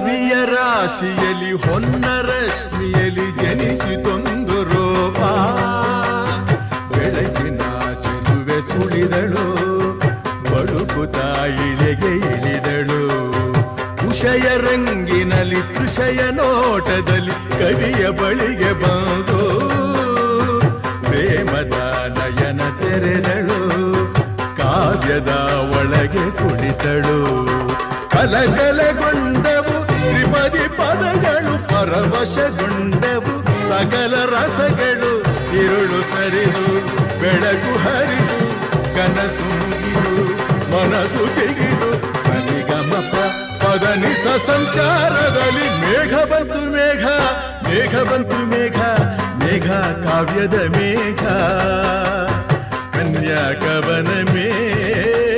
ಕವಿಯ ರಾಶಿಯಲ್ಲಿ ಹೊನ್ನರಶ್ಮಿಯಲ್ಲಿ ಜನಿಸಿತೊಂದು ರೂಪ. ಬೆಳಕಿನ ಚೆಲುವೆ ಸುಳಿದಳು ಬಡುಕು ಇಳೆಗೆ ಇಳಿದಳು. ಕುಷಯ ರಂಗಿನಲ್ಲಿ ಕೃಷಯ ನೋಟದಲ್ಲಿ ಕವಿಯ ಬಳಿಗೆ ಬಂದು, ಪ್ರೇಮದ ನಯನ ತೆರೆದಳು, ಕಾವ್ಯದ ಒಳಗೆ ಕುಳಿತಳು. ಕಲಕಲಗೊಂಡವು ಪದಿ ಪದಗಳು ಪರವಶಗೊಂಡವು ಸಕಲ ರಸಗಳು ಇರುಳು ಸರಿದು ಬೆಳಕು ಹರಿದು ಕನಸು ಮುಗಿದು ಮನಸ್ಸು ಚಿಗಿದು ಸಲಿಗಮಪ ಪದನಿಸ ಸಂಚಾರದಲ್ಲಿ ಮೇಘ ಬಂತು ಮೇಘ ಮೇಘ ಬಂತು ಮೇಘ ಮೇಘ ಕಾವ್ಯದ ಮೇಘ ಕನ್ಯಾ ಕವನ ಮೇಘ